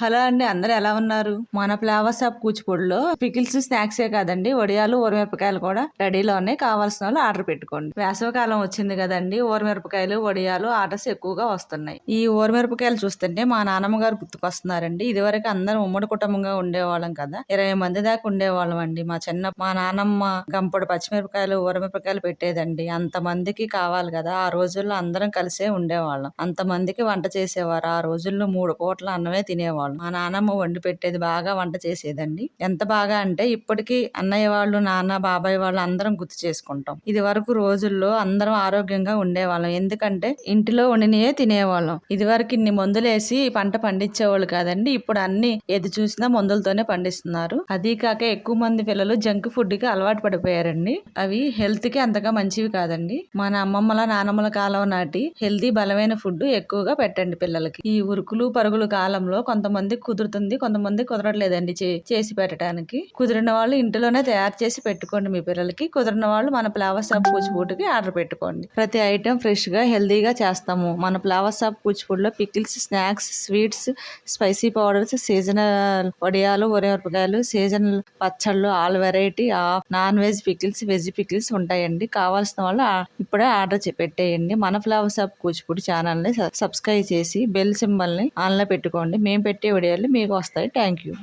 Hello అండి అందరు ఎలా ఉన్నారు? మన ఫ్లేవర్ షాప్ కూచిపూడిలో పికిల్స్ స్నాక్సే కాదండి. వడియాలు ఊరమిరపకాయలు కూడా రెడీలో ఉన్నాయి కావాల్సిన వాళ్ళు ఆర్డర్ పెట్టుకోండి. వేసవకాలం వచ్చింది కదండి ఊరమిరపకాయలు వడియాలు ఆర్డర్స్ ఎక్కువగా వస్తున్నాయి. ఈ ఊరమిరపకాయలు చూస్తుంటే మా నాన్నమ్మ గారు గుర్తుకొస్తున్నారండి. ఇదివరకు అందరం ఉమ్మడి కుటుంబంగా ఉండేవాళ్ళం కదా. ఇరవై మంది దాకా ఉండేవాళ్ళం అండి. మా చిన్న మా నాన్నమ్మ గంపడు పచ్చిమిరపకాయలు ఊరమిరపకాయలు పెట్టేదండి. అంతమందికి కావాలి కదా. ఆ రోజుల్లో అందరం కలిసే ఉండేవాళ్ళం. అంతమందికి వంట చేసేవారు. ఆ రోజుల్లో మూడు పూట్ల అన్నమే తినేవాళ్ళం. మా నానమ్మ వండి పెట్టేది బాగా వంట చేసేదండి. ఎంత బాగా అంటే ఇప్పటికీ అన్నయ్య వాళ్ళు నాన్న బాబాయ్ వాళ్ళు అందరం గుర్తు చేసుకుంటాం. ఇది వరకు రోజుల్లో అందరం ఆరోగ్యంగా ఉండేవాళ్ళం. ఎందుకంటే ఇంటిలో వండినయే తినేవాళ్ళం. ఇది వరకు ఇన్ని మందులేసి పంట పండించేవాళ్ళు కాదండి. ఇప్పుడు అన్ని ఏది చూసినా మందులతోనే పండిస్తున్నారు. అది కాక ఎక్కువ మంది పిల్లలు జంక్ ఫుడ్కి అలవాటు పడిపోయారండి. అవి హెల్త్కి అంతగా మంచివి కాదండి. మన అమ్మమ్మల నానమ్మల కాలం నాటి హెల్తీ బలమైన ఫుడ్ ఎక్కువగా పెట్టండి పిల్లలకి. ఈ ఉరుకులు పరుగులు కాలంలో కొంతమంది కుదురుతుంది కొంతమంది కుదరట్లేదండి చే- చేసి పెట్టడానికి కుదిరిన వాళ్ళు ఇంటిలోనే తయారు చేసి పెట్టుకోండి మీ పిల్లలకి. కుదిరిన వాళ్ళు మన ఫ్లవర్ షాప్ కూచిపూడికి ఆర్డర్ పెట్టుకోండి. ప్రతి ఐటెం ఫ్రెష్గా హెల్దీగా చేస్తాము. మన flower shop కూచిపూడిలో pickles snacks sweets spicy powders seasonal వడియాలు ఉరమిరపకాయలు సీజనల్ పచ్చళ్ళు all variety non veg pickles veg pickles ఉంటాయండి. కావాల్సిన వాళ్ళు ఆ- ఇప్పుడే ఆర్డర్ పెట్టేయండి. మన ఫ్లవర్ షాప్ కూచిపూడి ఛానల్ని సబ్స్క్రైబ్ చేసి బెల్ సింబల్ని ఆన్లో పెట్టుకోండి. మేము పెట్టే వీడియోలు మీకు వస్తాయి. Thank you